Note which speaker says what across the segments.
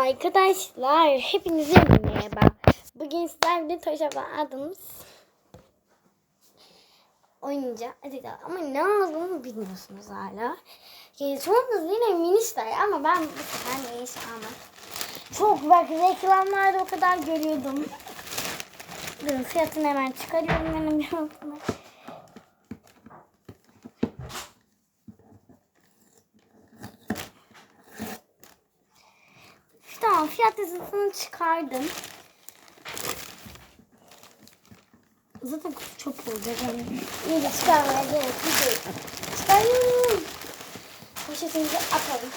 Speaker 1: Arkadaşlar hepinize merhaba. Bugün sizlerle Toşaba adımız. Hadi de ama ne aldığını bilmiyorsunuz hala. Yani çoğunuz yine minişler ama ben bu sefer miniş almadım. Çok bak reklamlarda o kadar görüyordum. Durun fiyatını hemen çıkarıyorum benim bir altına. Tamam fiyat yazısını çıkardım. Zaten kutu çöp olacak. Yani. İyi de çıkarmaya gerek yok. Çıkarayım. Poşetimizi atalım.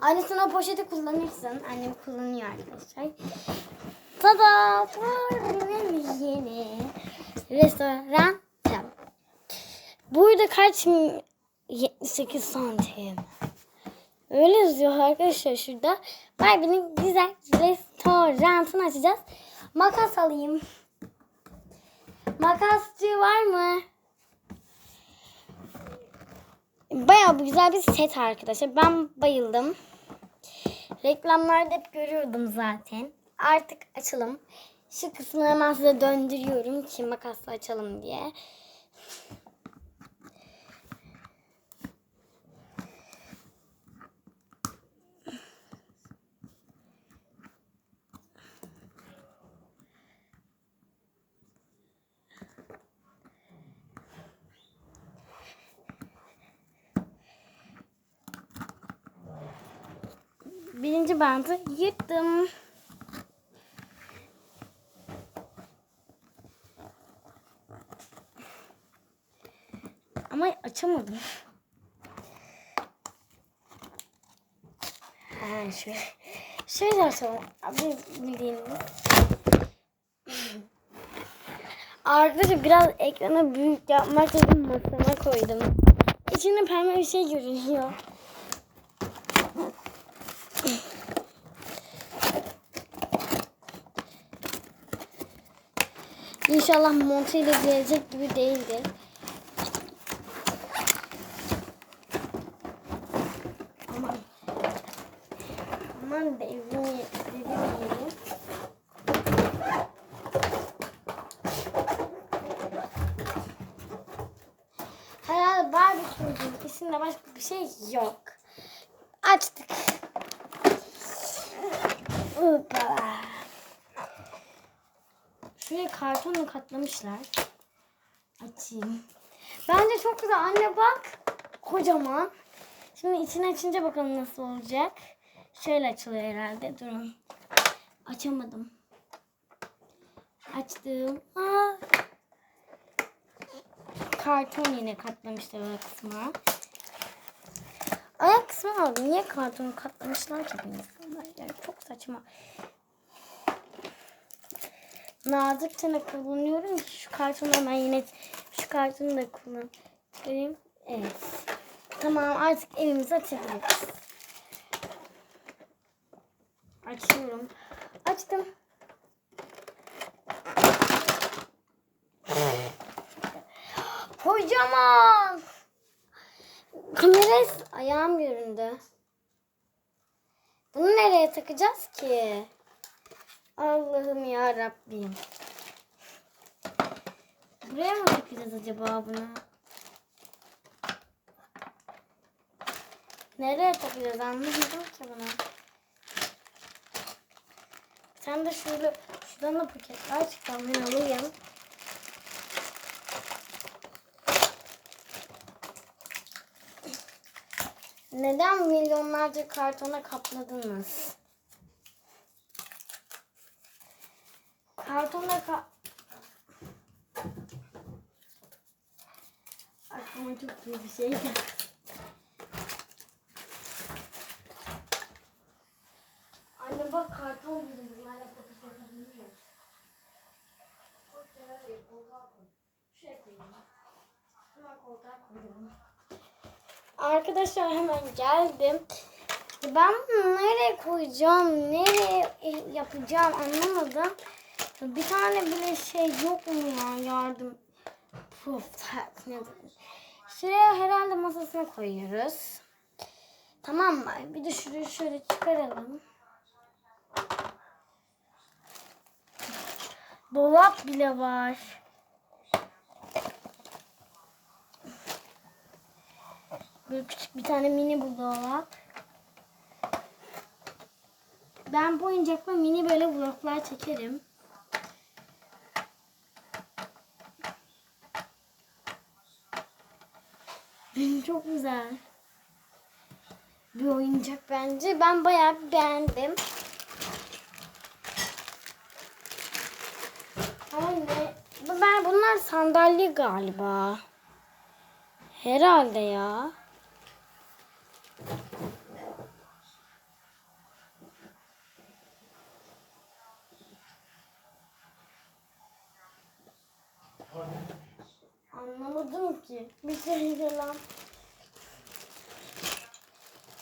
Speaker 1: Aynısını o poşeti kullanırsın. Annem kullanıyor arkadaşlar. Tada! Benim yeni restoran. Burada kaç? 78 santim. Öyle yazıyor arkadaşlar şurada. Barbie'nin güzel restoranını açacağız. Makas alayım. Makasçı var mı? Bayağı bir güzel bir set arkadaşlar. Ben bayıldım. Reklamlarda hep görüyordum zaten. Artık açalım. Şu kısmını hemen size döndürüyorum ki makasla açalım diye. Birinci bandı yırttım. Ama açamadım. Ha şöyle. Şöyle açalım. Abi bildiğiniz. Arkadaşlar biraz ekranı büyük yapmak için masama koydum. İçinde pembe bir şey görünüyor. İnşallah montuyla gelecek gibi değildir. Aman. Aman devrim devrim Herhalde Barbie çocuğun içinde başka bir şey yok. Açtık. Hoppala. Şuraya kartonla katlamışlar. Açayım. Bence çok güzel. Anne bak. Kocaman. Şimdi içini açınca bakalım nasıl olacak. Şöyle açılıyor herhalde. Durun. Açamadım. Açtım. Aa. Karton yine katlamışlar o kısma. Ayak kısmı aldım. Niye kartonu katlamışlar ki çok saçma. Nazikçe ne kullanıyorum ki şu kartonu hemen yine şu kartonu da kullanayım. Evet. Tamam artık evimizi açabiliriz. Açıyorum. Açtım. Kocaman. Kamera ayağım göründü. Bunu nereye takacağız ki? Allah'ım ya Rabbim. Buraya mı takacağız acaba bunu? Nereye takacağız anlamadım ki bunu. Sen de şöyle şuradan da paketler çıkan ben alayım. Neden milyonlarca kartona kapladınız? Kartonda ka Aklıma çok iyi bir şey. Anne bak karton buldum. Bunlarla fotoğraf yapabiliriz. Şuraya koyayım. Hemen koltuğa koyuyorum. Arkadaşlar hemen geldim. Ben bunu nereye koyacağım, nereye yapacağım anlamadım. Bir tane bile şey yok mu ya yardım? Puf, ne Şuraya herhalde masasına koyuyoruz. Tamam mı? Bir de şurayı şöyle çıkaralım. Dolap bile var. Böyle küçük bir tane mini bu dolap. Ben bu oyuncakla mini böyle vloglar çekerim. Çok güzel. Bir oyuncak bence. Ben bayağı beğendim. Ama ne? Ben bunlar sandalye galiba. Herhalde ya. Şey falan.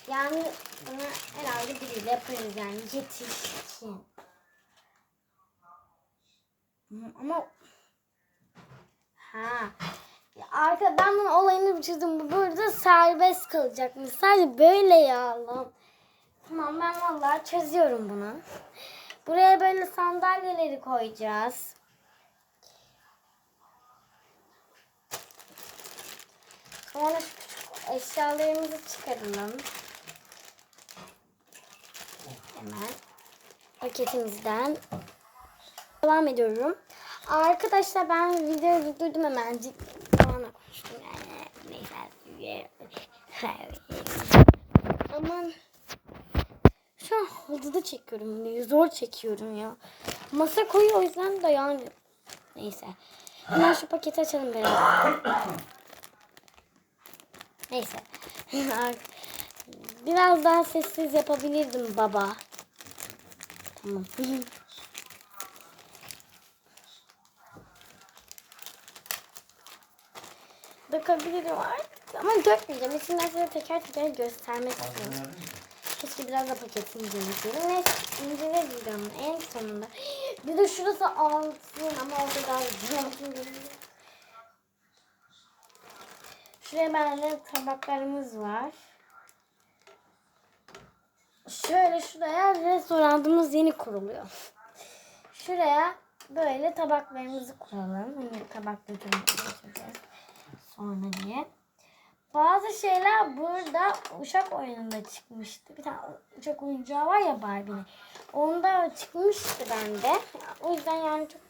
Speaker 1: Yani bunu herhalde biriyle yaparız yani yetişkin. Hı, Ama ha arka ben bunun olayını bitirdim. Bu burada serbest kalacakmış. Sadece böyle ya Allah'ım. Tamam ben vallahi çözüyorum bunu. Buraya böyle sandalyeleri koyacağız. Sonra eşyalarımızı çıkaralım. Hemen paketimizden devam ediyorum. Arkadaşlar ben videoyu durdurdum hemen. Tamamen konuştum yani. Neyse. Aman. Şu an hızlı çekiyorum. Zor çekiyorum ya. Masa koyu o yüzden de yani. Neyse. Hemen şu paketi açalım beraber. Neyse. Biraz daha sessiz yapabilirdim baba. Tamam. Dökebilirim artık. Ama dökmeyeceğim. İçinden size teker teker göstermek istiyorum. Keşke biraz da paketini inceleyelim. Neyse inceler videonun en sonunda. Bir de şurası altın ama orada daha güzel. Şuraya böyle tabaklarımız var. Şöyle şuraya restoranımız yeni kuruluyor. Şuraya böyle tabaklarımızı koyalım. Hani tabak götüreceğiz sonra diye. Bazı şeyler burada uşak oyununda çıkmıştı. Bir tane uçak oyuncağı var ya Barbie'nin. Onda çıkmıştı bende. O yüzden yani çok...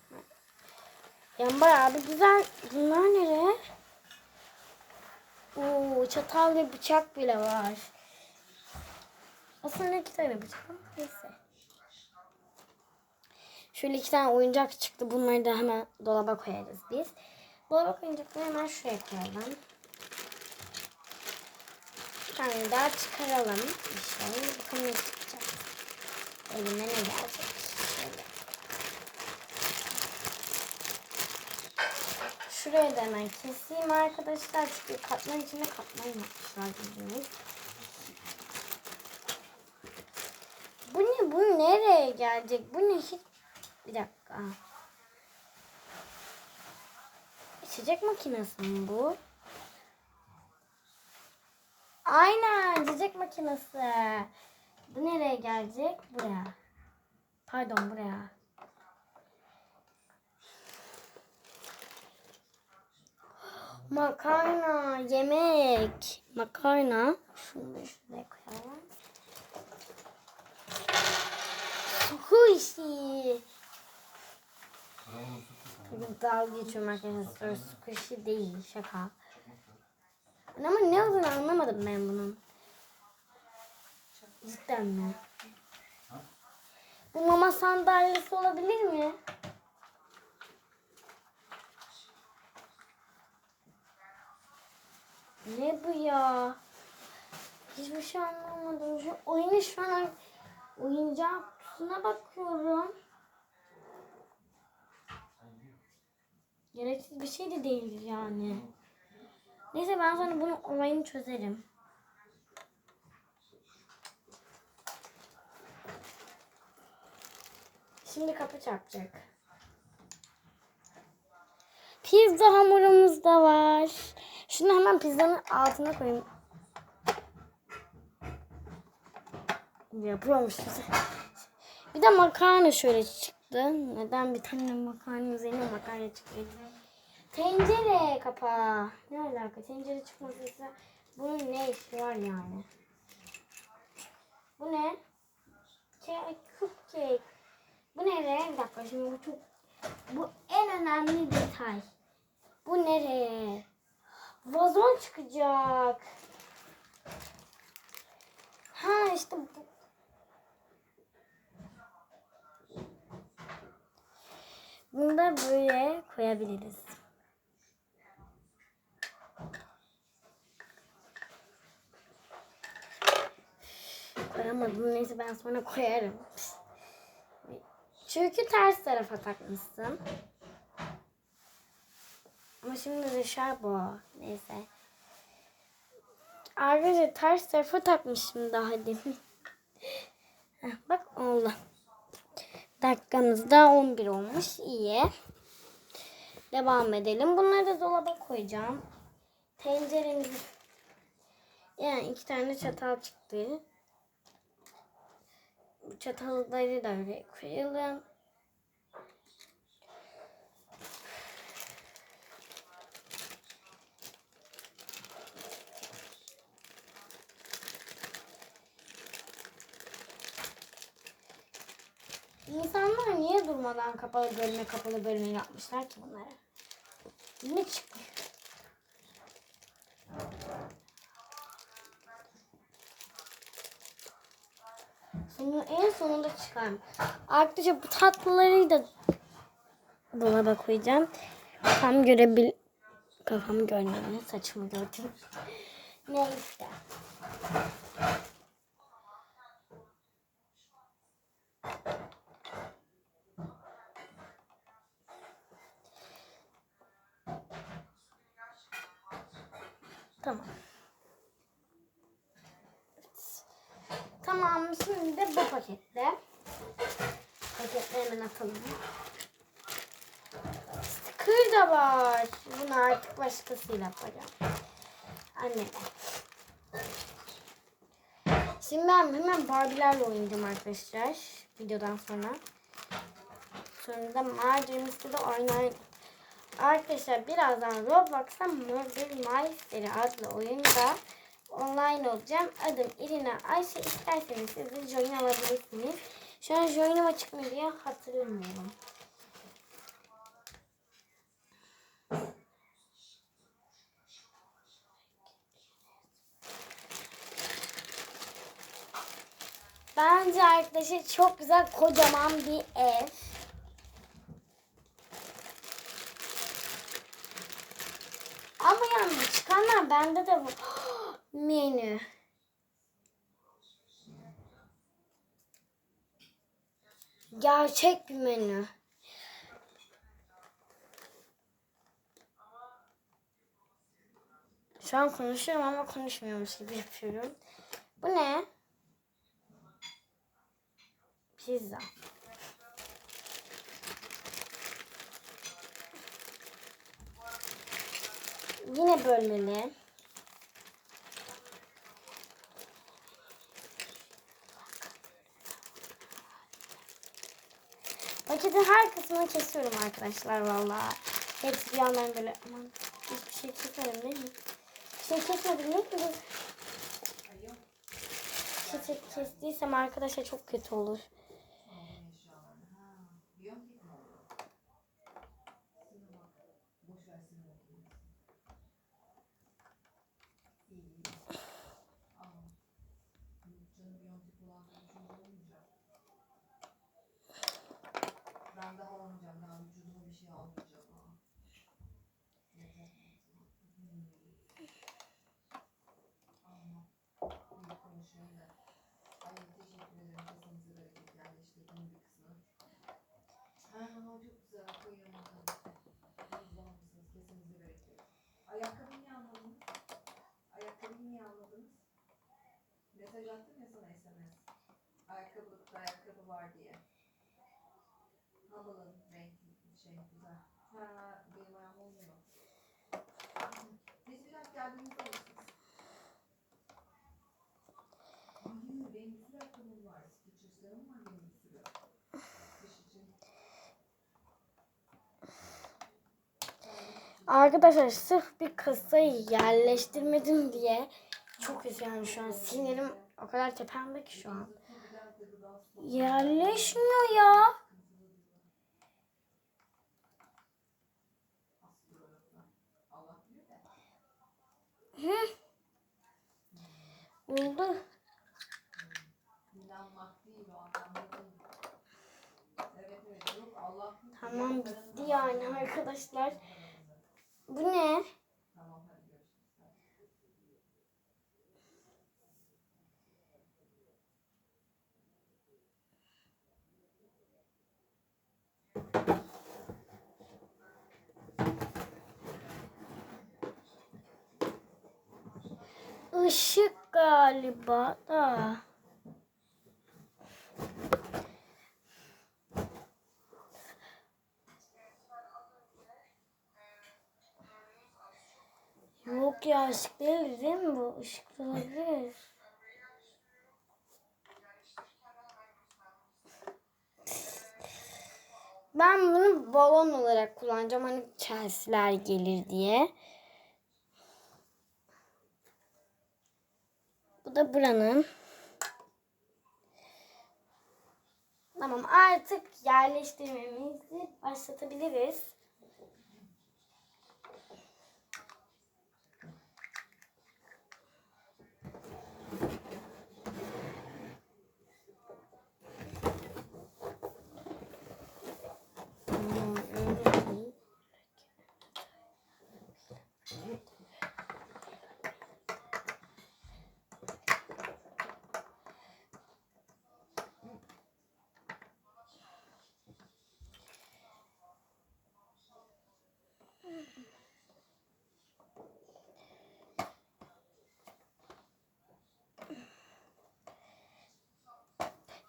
Speaker 1: Yani bayağı bir güzel. Bunlar nereye? Oo, çatal ve bıçak bile var. Aslında iki tane bıçak ama neyse. Şöyle iki tane oyuncak çıktı. Bunları da hemen dolaba koyarız biz. Dolaba koyuncakları hemen şuraya koyalım. Bir tane daha çıkaralım. İşte bakalım ne çıkacak. Elime ne gelecek. Şöyle. Şuraya da hemen keseyim arkadaşlar. Çünkü katman içine katman yapmışlar bildiğiniz. Bu ne? Bu nereye gelecek? Bu ne? Hiç... Bir dakika. İçecek makinesi mi bu? Aynen içecek makinesi. Bu nereye gelecek? Buraya. Pardon buraya. Makarna, yemek. Makarna. Şunu da şuraya koyalım. Bugün dalga geçiyorum arkadaşlar. Sushi değil. Şaka. Ama ne olduğunu anlamadım ben bunun. Cidden mi? Bu mama sandalyesi olabilir mi? Ne bu ya? Hiçbir şey anlamadım. Şu oyunu şu an oyuncak kutusuna bakıyorum. Gereksiz bir şey de değil yani. Neyse ben sonra bunun olayını çözerim. Şimdi kapı çarpacak. Pizza hamurumuz da var. Şunu hemen pizzanın altına koyayım. Yapıyormuş. Bir de makarna şöyle çıktı. Neden bir tane makarna üzerine makarna çıktı? Tencere kapağı. Ne alaka? Tencere çıkmasıysa bunun ne işi var yani? Bu ne? Cake, cupcake. Bu nereye? Bir dakika şimdi bu çok... Bu en önemli detay. Bu nereye? Vazon çıkacak. Ha işte bu. Bunu da böyle koyabiliriz. Koyamadım. Neyse ben sonra koyarım. Çünkü ters tarafa takmışsın. Ama şimdi düşer bu. Neyse. Arkadaşlar ters tarafa takmışım daha demin. Bak oldu. Dakikamız da 11 olmuş. İyi. Devam edelim. Bunları da dolaba koyacağım. Tenceremiz yani iki tane çatal çıktı. Çatalları da öyle koyalım. İnsanlar niye durmadan kapalı bölme kapalı bölme yapmışlar ki bunları? Ne çıkıyor? Sonu, en sonunda çıkarım. Arkadaşlar bu tatlıları da dolaba koyacağım. Kafam görebil... Kafam görmüyor. Saçımı gördüm. Neyse. Tamam. Tamam şimdi bu pakette. Paketle hemen atalım. Sticker da var. Bunu artık başkasıyla yapacağım. Anne. Şimdi ben hemen Barbie'lerle oynayacağım arkadaşlar. Videodan sonra. Sonra da Marjorie'mizde de oynayacağım. Arkadaşlar birazdan Roblox'a Murder Mystery adlı oyunda online olacağım. Adım Irina Ayşe. İsterseniz siz de join alabilirsiniz. Şu an join'um açık mı diye hatırlamıyorum. Bence arkadaşlar çok güzel kocaman bir ev. Ama yani çıkanlar bende de bu. Menü. Gerçek bir menü. Şu an konuşuyorum ama konuşmuyormuş gibi yapıyorum. Bu ne? Pizza. Yine bölmeli. Paketin her kısmını kesiyorum arkadaşlar vallahi. Hepsi bir yandan böyle aman hiçbir şey keserim değil mi? Bir şey kesmedim değil mi? Bir şey kestiysem arkadaşlar çok kötü olur.
Speaker 2: Ben daha olmayacağım. Ben vücuduma bir şey almayacağım. ayakkabılıkta ayakkabı var diye. Havalı renkli şey güzel. Ha benim ayağım olmuyor. Biz biraz geldiğimizde alıştık. Hayır benim bir sürü ayakkabım var. Stitchers'larım var benim bir sürü. Kış için.
Speaker 1: Arkadaşlar sırf bir kasayı yerleştirmedim diye çok üzgünüm şu an. Sinirim o kadar tepemde ki şu an. Yerleşmiyor ya. Hı. Oldu. Tamam bitti yani arkadaşlar. Bu ne?
Speaker 2: Tamam hadi görüşürüz.
Speaker 1: Işık galiba da. Yok ya ışık değil değil mi bu? Işık olabilir. Ben bunu balon olarak kullanacağım. Hani Chelsea'ler gelir diye. Da buranın. Tamam artık yerleştirmemizi başlatabiliriz. Tamam, öyle değil.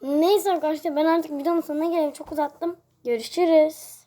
Speaker 1: Neyse arkadaşlar ben artık videonun sonuna gelelim. Çok uzattım. Görüşürüz.